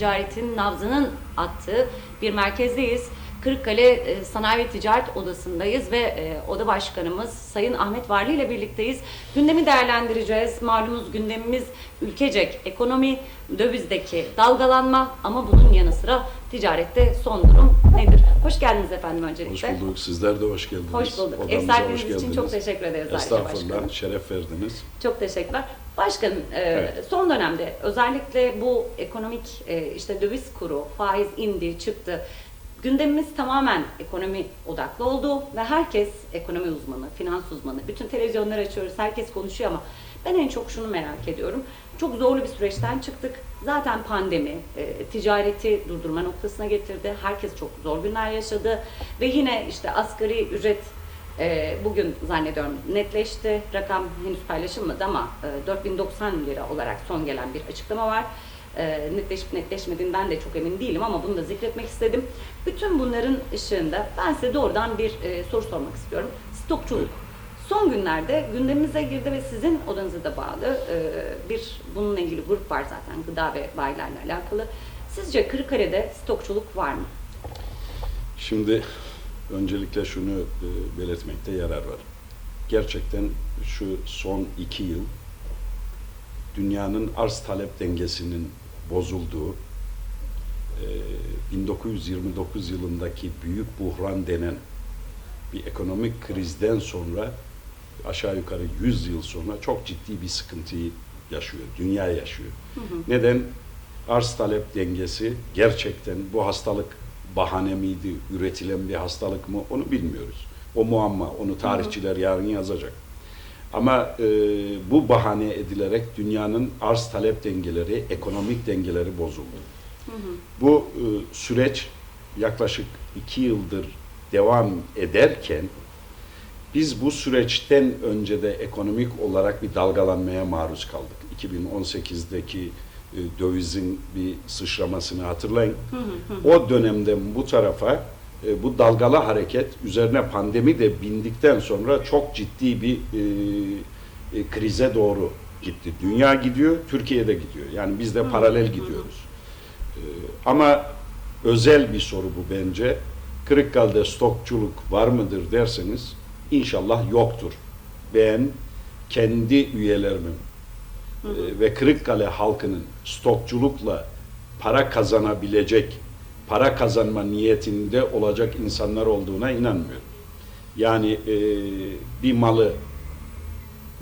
ticaretin nabzının attığı bir merkezdeyiz. Kırıkkale e, Sanayi ve Ticaret Odası'ndayız ve e, oda başkanımız Sayın Ahmet Varlı ile birlikteyiz. Gündemi değerlendireceğiz. Malumunuz gündemimiz ülkecek ekonomi, dövizdeki dalgalanma ama bunun yanı sıra ticarette son durum nedir? Hoş geldiniz efendim Hoş öncelikle. bulduk. Sizler de hoş geldiniz. Hoş bulduk. Ev hoş için geldiniz. çok teşekkür ederiz. Estağfurullah. Şeref verdiniz. Çok teşekkürler. Başkanım, e, Evet. son dönemde özellikle bu ekonomik işte döviz kuru, faiz indi, çıktı. Gündemimiz tamamen ekonomi odaklı oldu ve herkes ekonomi uzmanı, finans uzmanı, bütün televizyonları açıyoruz, herkes konuşuyor ama ben en çok şunu merak ediyorum. Çok zorlu bir süreçten çıktık. Zaten pandemi e, ticareti durdurma noktasına getirdi. Herkes çok zor günler yaşadı ve yine işte asgari ücret ee, bugün zannediyorum netleşti. Rakam henüz paylaşılmadı ama e, 4090 lira olarak son gelen bir açıklama var. Ee, netleşip netleşmediğinden de çok emin değilim ama bunu da zikretmek istedim. Bütün bunların ışığında ben size doğrudan bir e, soru sormak istiyorum. Stokçuluk. Son günlerde gündemimize girdi ve sizin odanıza da bağlı e, bir bununla ilgili grup var zaten gıda ve bayilerle alakalı. Sizce Kırıkkale'de stokçuluk var mı? Şimdi öncelikle şunu e, belirtmekte yarar var. Gerçekten şu son iki yıl dünyanın arz talep dengesinin bozulduğu, e, 1929 yılındaki büyük buhran denen bir ekonomik krizden sonra aşağı yukarı 100 yıl sonra çok ciddi bir sıkıntıyı yaşıyor, dünya yaşıyor. Neden? Arz talep dengesi gerçekten bu hastalık bahane miydi, üretilen bir hastalık mı onu bilmiyoruz. O muamma, onu tarihçiler yarın yazacak. Ama e, bu bahane edilerek dünyanın arz talep dengeleri, ekonomik dengeleri bozuldu. Bu e, süreç yaklaşık iki yıldır devam ederken biz bu süreçten önce de ekonomik olarak bir dalgalanmaya maruz kaldık. 2018'deki e, dövizin bir sıçramasını hatırlayın. O dönemden bu tarafa e, bu dalgalı hareket üzerine pandemi de bindikten sonra çok ciddi bir e, e, krize doğru gitti. Dünya gidiyor, Türkiye de gidiyor. Yani biz de paralel gidiyoruz. E, ama özel bir soru bu bence. Kırıkkale'de stokçuluk var mıdır derseniz inşallah yoktur. Ben kendi üyelerimin e, ve Kırıkkale halkının stokçulukla para kazanabilecek, para kazanma niyetinde olacak insanlar olduğuna inanmıyorum. Yani e, bir malı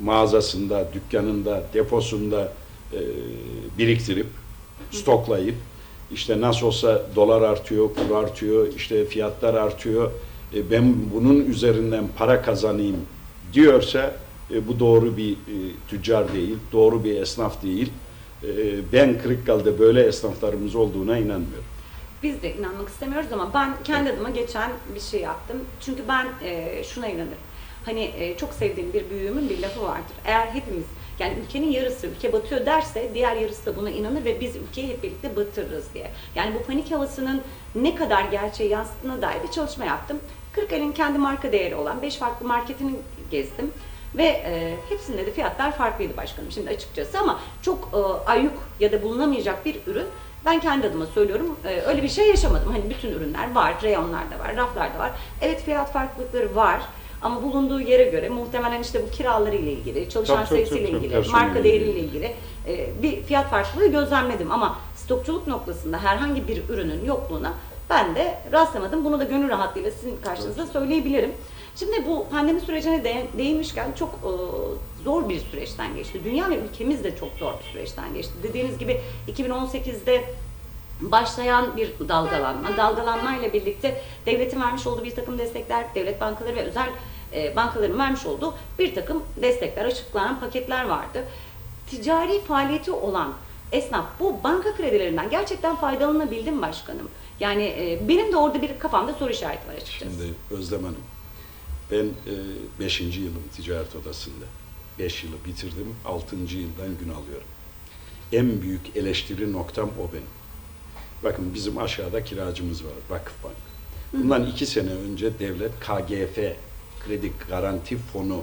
mağazasında, dükkanında, deposunda e, biriktirip, stoklayıp, işte nasıl olsa dolar artıyor, kur artıyor, işte fiyatlar artıyor, e, ben bunun üzerinden para kazanayım diyorsa e, bu doğru bir e, tüccar değil, doğru bir esnaf değil. E, ben Kırıkkale'de böyle esnaflarımız olduğuna inanmıyorum. Biz de inanmak istemiyoruz ama ben kendi adıma geçen bir şey yaptım. Çünkü ben e, şuna inanırım. Hani e, çok sevdiğim bir büyüğümün bir lafı vardır. Eğer hepimiz yani ülkenin yarısı ülke batıyor derse diğer yarısı da buna inanır ve biz ülkeyi hep birlikte batırırız diye. Yani bu panik havasının ne kadar gerçeği yansıttığına dair bir çalışma yaptım. Kırıkkale'nin kendi marka değeri olan 5 farklı marketini gezdim. Ve e, hepsinde de fiyatlar farklıydı başkanım şimdi açıkçası ama çok e, ayyuk ya da bulunamayacak bir ürün ben kendi adıma söylüyorum e, öyle bir şey yaşamadım. Hani bütün ürünler var, reyonlarda var, raflarda var. Evet fiyat farklılıkları var ama bulunduğu yere göre muhtemelen işte bu kiraları ile ilgili, çalışan Tabii, tabii, sayısıyla tabii, ilgili, personel marka değeriyle ilgili e, bir fiyat farklılığı gözlemledim ama stokçuluk noktasında herhangi bir ürünün yokluğuna ben de rastlamadım. Bunu da gönül rahatlığıyla sizin karşınızda söyleyebilirim. Şimdi bu pandemi sürecine de, değinmişken çok e, zor bir süreçten geçti. Dünya ve ülkemiz de çok zor bir süreçten geçti. Dediğiniz gibi 2018'de başlayan bir dalgalanma. Dalgalanmayla birlikte devletin vermiş olduğu bir takım destekler, devlet bankaları ve özel e, bankaların vermiş olduğu bir takım destekler, açıklanan paketler vardı. Ticari faaliyeti olan esnaf bu banka kredilerinden gerçekten faydalanabildi mi başkanım? Yani e, benim de orada bir kafamda soru işareti var açıkçası. Şimdi Özlem Hanım, ben 5. yılım ticaret odasında. 5 yılı bitirdim, 6. yıldan gün alıyorum. En büyük eleştiri noktam o benim. Bakın bizim aşağıda kiracımız var, Vakıfbank. Bundan iki sene önce devlet KGF, Kredi Garanti Fonu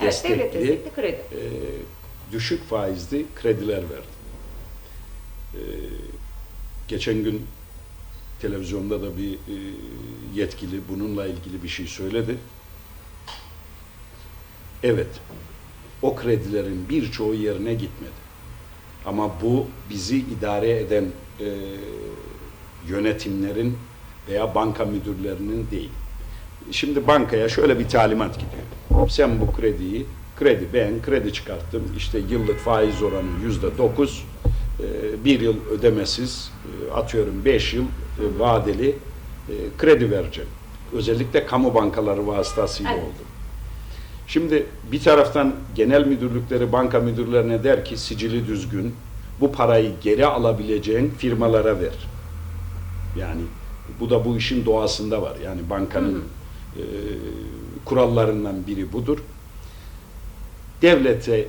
Evet, destekli kredi. e, düşük faizli krediler verdi. E, geçen gün televizyonda da bir e, yetkili bununla ilgili bir şey söyledi. Evet, o kredilerin birçoğu yerine gitmedi. Ama bu bizi idare eden e, yönetimlerin veya banka müdürlerinin değil. Şimdi bankaya şöyle bir talimat gidiyor. Sen bu krediyi, kredi ben kredi çıkarttım. İşte yıllık faiz oranı yüzde dokuz, e, bir yıl ödemesiz, e, atıyorum beş yıl e, vadeli kredi vereceğim. Özellikle kamu bankaları vasıtasıyla Evet. oldu. Şimdi bir taraftan genel müdürlükleri banka müdürlerine der ki sicili düzgün bu parayı geri alabileceğin firmalara ver. Yani bu da bu işin doğasında var. Yani bankanın e, kurallarından biri budur. Devlete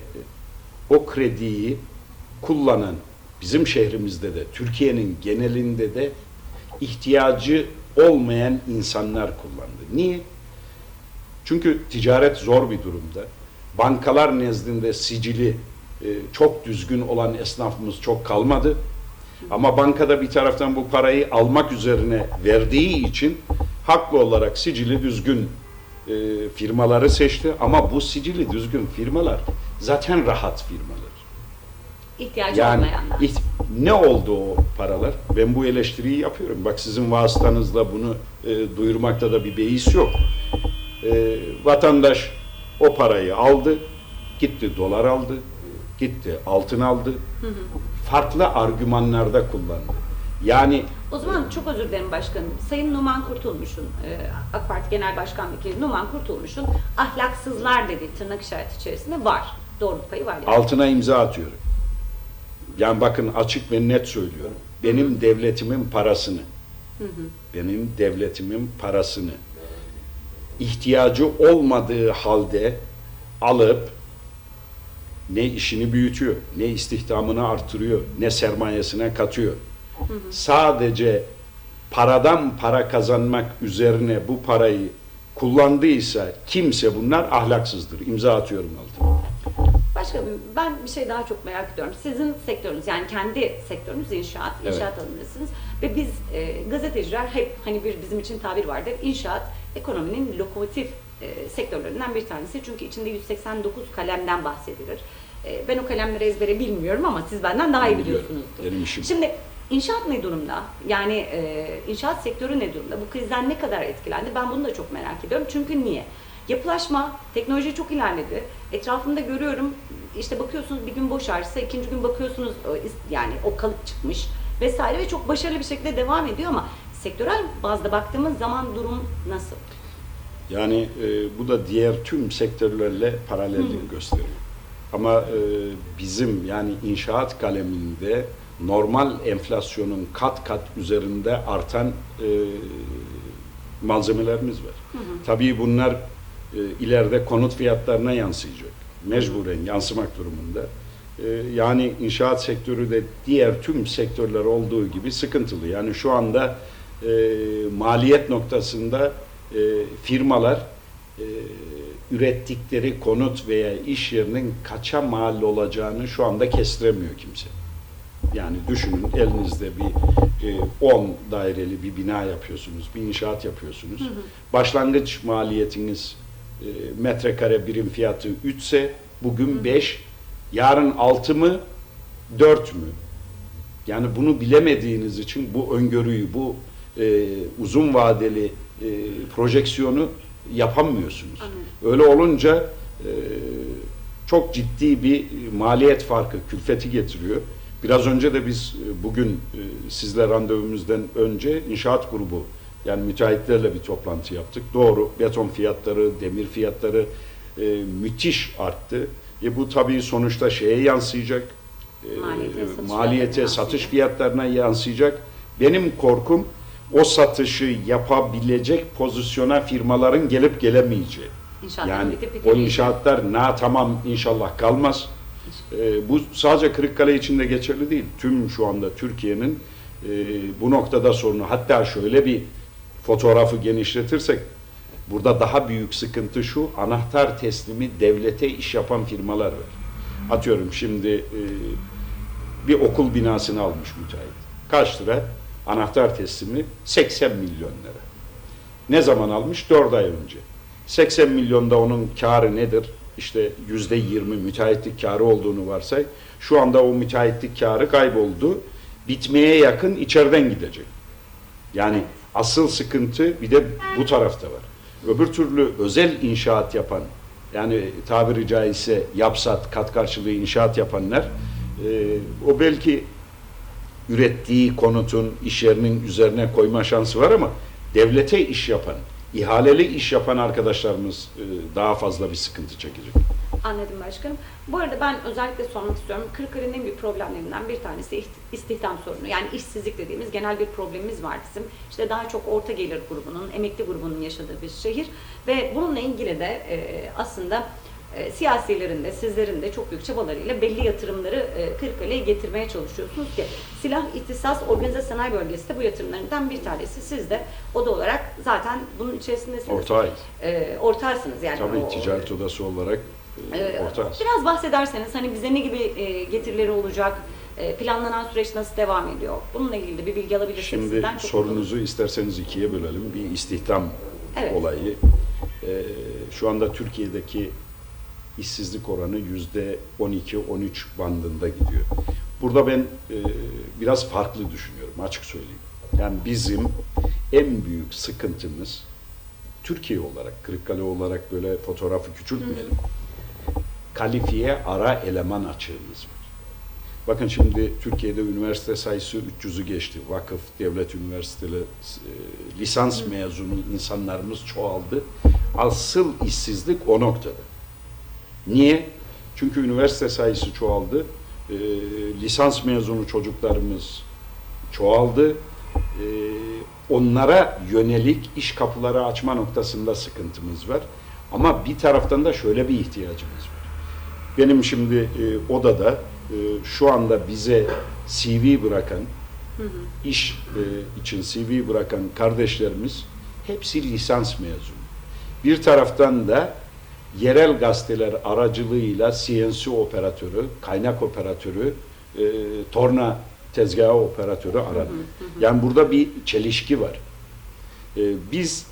o krediyi kullanan bizim şehrimizde de Türkiye'nin genelinde de ihtiyacı olmayan insanlar kullandı. Niye? Çünkü ticaret zor bir durumda. Bankalar nezdinde sicili e, çok düzgün olan esnafımız çok kalmadı. Ama bankada bir taraftan bu parayı almak üzerine verdiği için haklı olarak sicili düzgün e, firmaları seçti. Ama bu sicili düzgün firmalar zaten rahat firmalar. İhtiyacı Yani olmayanlar. iht- ne oldu o paralar? Ben bu eleştiriyi yapıyorum. Bak sizin vasıtanızla bunu e, duyurmakta da bir beis yok. E, vatandaş o parayı aldı, gitti dolar aldı, gitti altın aldı. Farklı argümanlarda kullandı. Yani O zaman çok özür dilerim başkanım. Sayın Numan Kurtulmuş'un, e, AK Parti Genel Başkan Vekili Numan Kurtulmuş'un ahlaksızlar dediği tırnak işareti içerisinde var. Doğruluk payı var. Yani. altına imza atıyorum. Yani bakın açık ve net söylüyorum. Benim devletimin parasını, benim devletimin parasını ihtiyacı olmadığı halde alıp ne işini büyütüyor, ne istihdamını artırıyor, ne sermayesine katıyor. Sadece paradan para kazanmak üzerine bu parayı kullandıysa kimse bunlar ahlaksızdır. İmza atıyorum altına. Başkanım ben bir şey daha çok merak ediyorum. Sizin sektörünüz yani kendi sektörünüz inşaat, Evet. inşaat alanındasınız ve biz e, gazeteciler hep hani bir bizim için tabir vardır. İnşaat ekonominin lokomotif e, sektörlerinden bir tanesi. Çünkü içinde 189 kalemden bahsedilir. E, ben o kalemleri ezbere bilmiyorum ama siz benden daha iyi Ben biliyorsunuzdur. Benim işim. Şimdi inşaat ne durumda? Yani e, inşaat sektörü ne durumda? Bu krizden ne kadar etkilendi? Ben bunu da çok merak ediyorum. Çünkü niye? Yapılaşma, teknoloji çok ilerledi. Etrafımda görüyorum, işte bakıyorsunuz bir gün boş arsa, ikinci gün bakıyorsunuz e, yani o kalıp çıkmış vesaire ve çok başarılı bir şekilde devam ediyor ama sektörel bazda baktığımız zaman durum nasıl? Yani e, bu da diğer tüm sektörlerle paralellik gösteriyor. Ama e, bizim yani inşaat kaleminde normal enflasyonun kat kat üzerinde artan e, malzemelerimiz var. Tabii bunlar e, ileride konut fiyatlarına yansıyacak. Mecburen yansımak durumunda. E, yani inşaat sektörü de diğer tüm sektörler olduğu gibi sıkıntılı. Yani şu anda e, maliyet noktasında e, firmalar e, ürettikleri konut veya iş yerinin kaça mal olacağını şu anda kestiremiyor kimse. Yani düşünün elinizde bir 10 daireli bir bina yapıyorsunuz, bir inşaat yapıyorsunuz. Başlangıç maliyetiniz e, metrekare birim fiyatı 3 ise bugün 5, yarın 6 mı 4 mü? Yani bunu bilemediğiniz için bu öngörüyü, bu e, uzun vadeli e, projeksiyonu yapamıyorsunuz. Anladım. Öyle olunca e, çok ciddi bir maliyet farkı, külfeti getiriyor. Biraz önce de biz e, bugün e, sizle randevumuzdan önce inşaat grubu yani müteahhitlerle bir toplantı yaptık. Doğru beton fiyatları, demir fiyatları e, müthiş arttı. E, bu tabii sonuçta şeye yansıyacak. e, Maliyete, satış maliyete, satış fiyatlarına yansıyacak. Benim korkum o satışı yapabilecek pozisyona firmaların gelip gelemeyeceği. İnşaatların Yani o inşaatlar na tamam inşallah kalmaz. Ee, bu sadece Kırıkkale için de geçerli değil. Tüm şu anda Türkiye'nin e, bu noktada sorunu. Hatta şöyle bir fotoğrafı genişletirsek burada daha büyük sıkıntı şu anahtar teslimi devlete iş yapan firmalar var. Atıyorum şimdi e, bir okul binasını almış müteahhit. Kaç lira? Anahtar teslimi 80 milyon lira. Ne zaman almış? 4 ay önce. 80 milyonda onun karı nedir? İşte yüzde 20 müteahhitlik karı olduğunu varsay. Şu anda o müteahhitlik karı kayboldu. Bitmeye yakın içeriden gidecek. Yani asıl sıkıntı bir de bu tarafta var. Öbür türlü özel inşaat yapan, yani tabiri caizse yapsat, kat karşılığı inşaat yapanlar, e, o belki ürettiği konutun iş yerinin üzerine koyma şansı var ama devlete iş yapan, ihaleli iş yapan arkadaşlarımız e, daha fazla bir sıkıntı çekecek. Anladım başkanım. Bu arada ben özellikle sormak istiyorum. Kırıkkale'nin en büyük problemlerinden bir tanesi istihdam sorunu. Yani işsizlik dediğimiz genel bir problemimiz var bizim. İşte daha çok orta gelir grubunun, emekli grubunun yaşadığı bir şehir. Ve bununla ilgili de e, aslında e, siyasilerin de sizlerin de çok büyük çabalarıyla belli yatırımları e, Kırıkkale'ye getirmeye çalışıyorsunuz ki silah ihtisas organize sanayi bölgesi de bu yatırımlarından bir tanesi. Siz de o da olarak zaten bunun içerisindesiniz. Ortağıyız. E, ortağısınız yani. Tabii O- ticaret odası olarak e, ee, ortağız. Biraz bahsederseniz hani bize ne gibi e, getirileri olacak, e, planlanan süreç nasıl devam ediyor? Bununla ilgili de bir bilgi alabilirsiniz Şimdi sizden. Çok sorunuzu isterseniz ikiye bölelim. Bir istihdam Evet. olayı. Ee, şu anda Türkiye'deki işsizlik oranı yüzde 12-13 bandında gidiyor. Burada ben e, biraz farklı düşünüyorum açık söyleyeyim. Yani bizim en büyük sıkıntımız Türkiye olarak, Kırıkkale olarak böyle fotoğrafı küçültmeyelim. Kalifiye ara eleman açığımız var. Bakın şimdi Türkiye'de üniversite sayısı 300'ü geçti. Vakıf, devlet üniversiteli e, lisans mezunu insanlarımız çoğaldı. Asıl işsizlik o noktada. Niye? Çünkü üniversite sayısı çoğaldı. E, lisans mezunu çocuklarımız çoğaldı. E, onlara yönelik iş kapıları açma noktasında sıkıntımız var. Ama bir taraftan da şöyle bir ihtiyacımız var. Benim şimdi e, odada e, şu anda bize CV bırakan, iş e, için CV bırakan kardeşlerimiz hepsi lisans mezunu. Bir taraftan da yerel gazeteler aracılığıyla CNC operatörü, kaynak operatörü, e, torna tezgahı operatörü aradı. Yani burada bir çelişki var. E, biz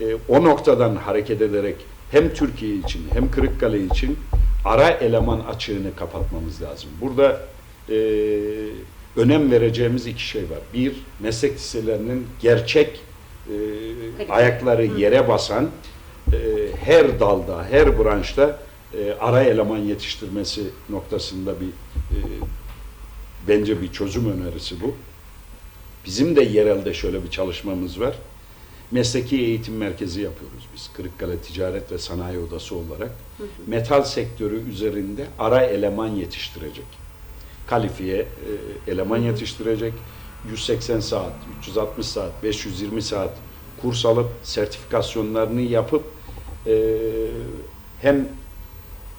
e, o noktadan hareket ederek hem Türkiye için hem Kırıkkale için ara eleman açığını kapatmamız lazım. Burada e, önem vereceğimiz iki şey var. Bir, meslek liselerinin gerçek e, ayakları yere basan e, her dalda, her branşta e, ara eleman yetiştirmesi noktasında bir e, bence bir çözüm önerisi bu. Bizim de yerelde şöyle bir çalışmamız var. Mesleki eğitim merkezi yapıyoruz biz. Kırıkkale Ticaret ve Sanayi Odası olarak. Metal sektörü üzerinde ara eleman yetiştirecek. Kalifiye e, eleman yetiştirecek. 180 saat, 360 saat, 520 saat kurs alıp sertifikasyonlarını yapıp hem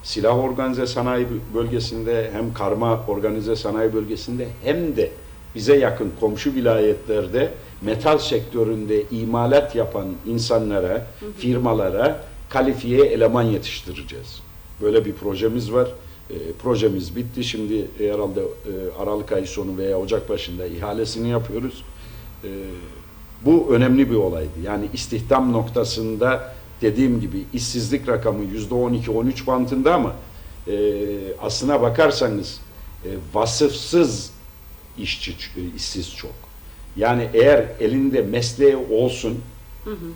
silah organize sanayi bölgesinde hem karma organize sanayi bölgesinde hem de bize yakın komşu vilayetlerde metal sektöründe imalat yapan insanlara, firmalara kalifiye eleman yetiştireceğiz. Böyle bir projemiz var. E, projemiz bitti. Şimdi herhalde e, Aralık ayı sonu veya Ocak başında ihalesini yapıyoruz. E, bu önemli bir olaydı. Yani istihdam noktasında dediğim gibi işsizlik rakamı yüzde 12-13 bantında ama e, aslına bakarsanız e, vasıfsız işçi e, işsiz çok. Yani eğer elinde mesleği olsun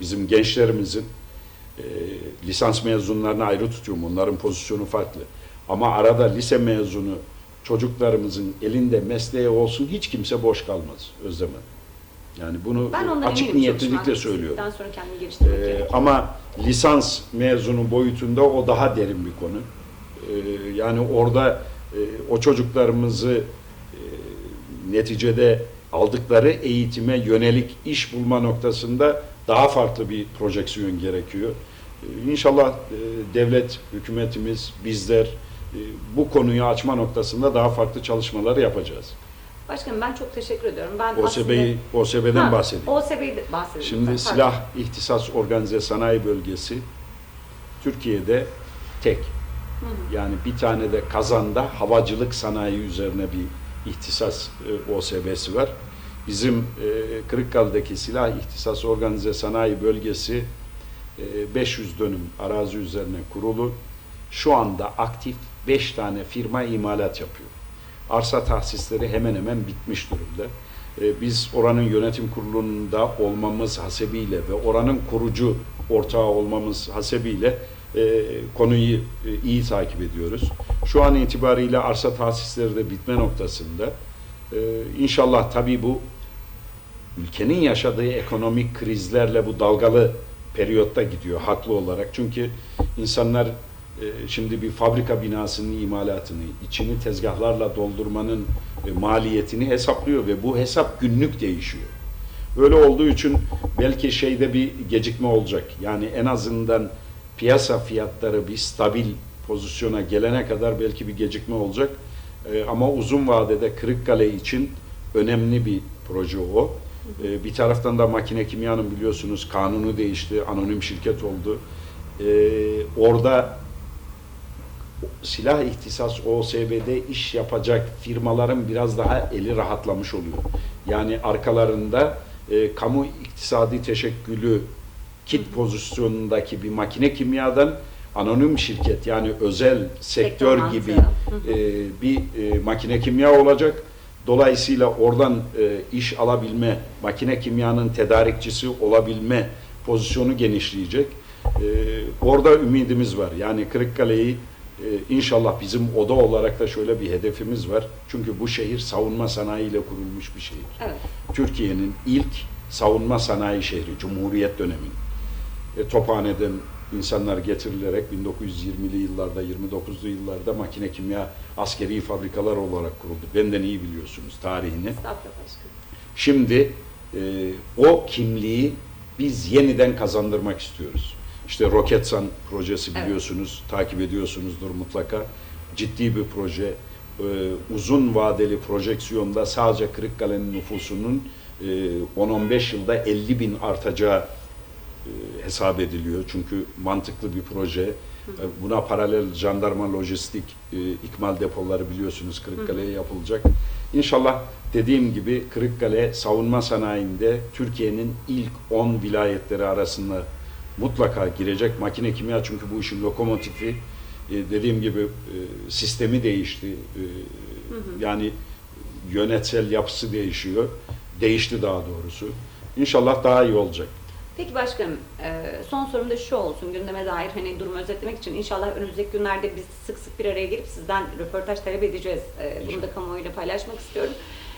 bizim gençlerimizin e, lisans mezunlarını ayrı tutuyorum. Onların pozisyonu farklı. Ama arada lise mezunu çocuklarımızın elinde mesleği olsun hiç kimse boş kalmaz Özlem Hanım. Yani bunu Ben açık niyetlilikle söylüyorum. istedikten sonra kendini geliştirmek Ee, ama lisans mezunu boyutunda o daha derin bir konu. Ee, yani orada e, o çocuklarımızı e, neticede aldıkları eğitime yönelik iş bulma noktasında daha farklı bir projeksiyon gerekiyor. Ee, İnşallah e, devlet, hükümetimiz, bizler bu konuyu açma noktasında daha farklı çalışmalar yapacağız. Başkanım ben çok teşekkür ediyorum. Ben OSB'yi, OSB'den aslında... bahsedeyim. OSB'yi de bahsedelim. Şimdi Pardon. silah ihtisas organize sanayi bölgesi Türkiye'de tek. Yani bir tane de Kazan'da havacılık sanayi üzerine bir ihtisas e, OSB'si var. Bizim e, Kırıkkale'deki silah ihtisas organize sanayi bölgesi e, 500 dönüm arazi üzerine kurulu. Şu anda aktif 5 tane firma imalat yapıyor. Arsa tahsisleri hemen hemen bitmiş durumda. E, Biz oranın yönetim kurulunda olmamız hasebiyle ve oranın kurucu ortağı olmamız hasebiyle e, konuyu e, iyi takip ediyoruz. Şu an itibariyle arsa tahsisleri de bitme noktasında. E, İnşallah tabii bu ülkenin yaşadığı ekonomik krizlerle bu dalgalı periyotta gidiyor haklı olarak. Çünkü insanlar şimdi bir fabrika binasının imalatını, içini tezgahlarla doldurmanın e, maliyetini hesaplıyor ve bu hesap günlük değişiyor. Öyle olduğu için belki şeyde bir gecikme olacak. Yani en azından piyasa fiyatları bir stabil pozisyona gelene kadar belki bir gecikme olacak. E, ama uzun vadede Kırıkkale için önemli bir proje o. E, bir taraftan da makine kimyanın biliyorsunuz kanunu değişti, anonim şirket oldu. Orada silah ihtisas OSB'de iş yapacak firmaların biraz daha eli rahatlamış oluyor. Yani arkalarında e, kamu iktisadi teşekkülü kit pozisyonundaki bir makine kimyadan anonim şirket yani özel sektör gibi e, bir e, makine kimya olacak. Dolayısıyla oradan e, iş alabilme, makine kimyanın tedarikçisi olabilme pozisyonu genişleyecek. E, orada ümidimiz var. Yani Kırıkkale'yi e, inşallah bizim oda olarak da şöyle bir hedefimiz var. Çünkü bu şehir savunma sanayiyle kurulmuş bir şehir. Evet. Türkiye'nin ilk savunma sanayi şehri Cumhuriyet döneminin. E, Tophane'den insanlar getirilerek 1920'li yıllarda, 29'lu yıllarda makine kimya askeri fabrikalar olarak kuruldu. Benden iyi biliyorsunuz tarihini. Şimdi e, o kimliği biz yeniden kazandırmak istiyoruz. İşte Roketsan projesi Evet. biliyorsunuz, takip ediyorsunuzdur mutlaka. Ciddi bir proje. E, uzun vadeli projeksiyonda sadece Kırıkkale'nin nüfusunun e, 10-15 yılda 50 bin artacağı e, hesap ediliyor. Çünkü mantıklı bir proje. E, Buna paralel jandarma lojistik e, ikmal depoları biliyorsunuz Kırıkkale'ye yapılacak. İnşallah dediğim gibi Kırıkkale savunma sanayinde Türkiye'nin ilk 10 vilayetleri arasında mutlaka girecek. Makine kimya çünkü bu işin lokomotifi. E, dediğim gibi e, sistemi değişti. E, Yani yönetsel yapısı değişiyor. Değişti daha doğrusu. İnşallah daha iyi olacak. Peki başkanım, son sorum da şu olsun. Gündeme dair hani durumu özetlemek için inşallah önümüzdeki günlerde biz sık sık bir araya gelip sizden röportaj talep edeceğiz. Bunu da kamuoyuyla paylaşmak istiyorum.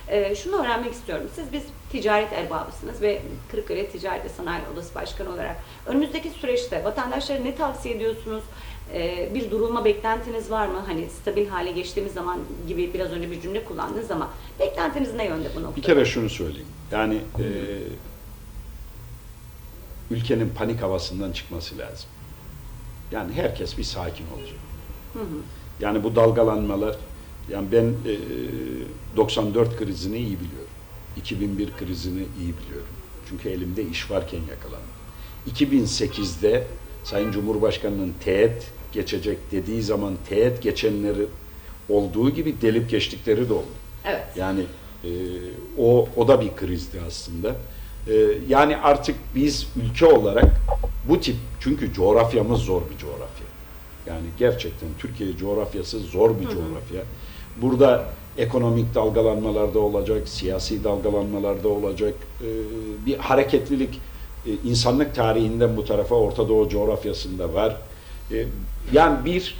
E, Şunu öğrenmek istiyorum. Siz biz ticaret erbabısınız ve Kırıkkale Ticaret ve Sanayi Odası Başkanı olarak önümüzdeki süreçte vatandaşlara ne tavsiye ediyorsunuz? E, Bir durulma beklentiniz var mı? Hani stabil hale geçtiğimiz zaman gibi biraz önce bir cümle kullandınız ama beklentiniz ne yönde bu noktada? Bir kere şunu söyleyeyim. Yani e, ülkenin panik havasından çıkması lazım. Yani herkes bir sakin olacak. Hı hı. Yani bu dalgalanmalar, yani ben e, 94 krizini iyi biliyorum. 2001 krizini iyi biliyorum. Çünkü elimde iş varken yakalandım. 2008'de Sayın Cumhurbaşkanı'nın teğet geçecek dediği zaman teğet geçenleri olduğu gibi delip geçtikleri de oldu. Evet. Yani e, o o da bir krizdi aslında. E, yani artık biz ülke olarak bu tip çünkü coğrafyamız zor bir coğrafya. Yani gerçekten Türkiye coğrafyası zor bir coğrafya. Burada ekonomik dalgalanmalarda olacak, siyasi dalgalanmalarda olacak e, bir hareketlilik e, insanlık tarihinden bu tarafa Orta Doğu coğrafyasında var. E, yani bir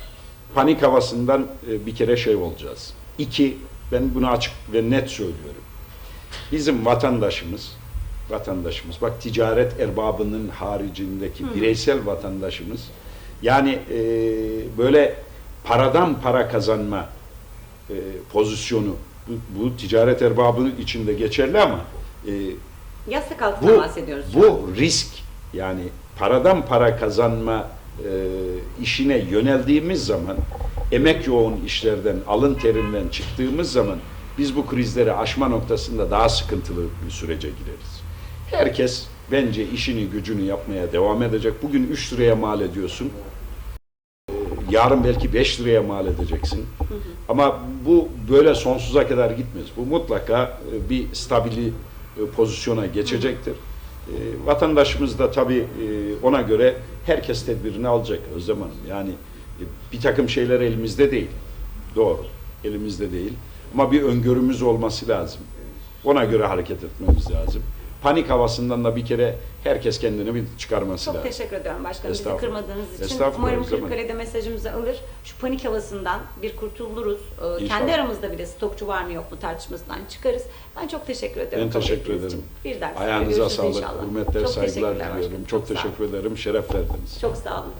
panik havasından e, bir kere şey olacağız. İki, ben bunu açık ve net söylüyorum. Bizim vatandaşımız, vatandaşımız, bak ticaret erbabının haricindeki bireysel vatandaşımız, yani e, böyle paradan para kazanma e, pozisyonu, bu, bu ticaret erbabının içinde geçerli ama e, Yastık altından bu, bahsediyoruz. bu risk yani paradan para kazanma e, işine yöneldiğimiz zaman emek yoğun işlerden, alın terinden çıktığımız zaman biz bu krizleri aşma noktasında daha sıkıntılı bir sürece gireriz. Herkes bence işini gücünü yapmaya devam edecek. Bugün 3 liraya mal ediyorsun. Yarın belki 5 liraya mal edeceksin. Ama bu böyle sonsuza kadar gitmez. Bu mutlaka e, bir stabili e, pozisyona geçecektir. E, vatandaşımız da tabii ona göre herkes tedbirini alacak Özlem Hanım. Yani bir takım şeyler elimizde değil. Doğru. Elimizde değil. Ama bir öngörümüz olması lazım. Ona göre hareket etmemiz lazım. Panik havasından da bir kere herkes kendini bir çıkarması Çok lazım. teşekkür ediyorum başkanım bizi Estağfurullah. kırmadığınız için. Estağfurullah, Umarım her zaman. Kırıkkale'de mesajımızı alır. Şu panik havasından bir kurtuluruz. Ee. Kendi aramızda bile stokçu var mı yok mu tartışmasından çıkarız. Ben çok teşekkür ederim. Ben kabul teşekkür ettiğiniz ederim. için. Bir ders. Ayağınıza Görüşürüz sağlık, inşallah. hürmetler, Çok saygılar teşekkürler diliyorum. başkanım. Çok sağ olun. teşekkür ederim, şeref verdiniz. Çok sağ olun.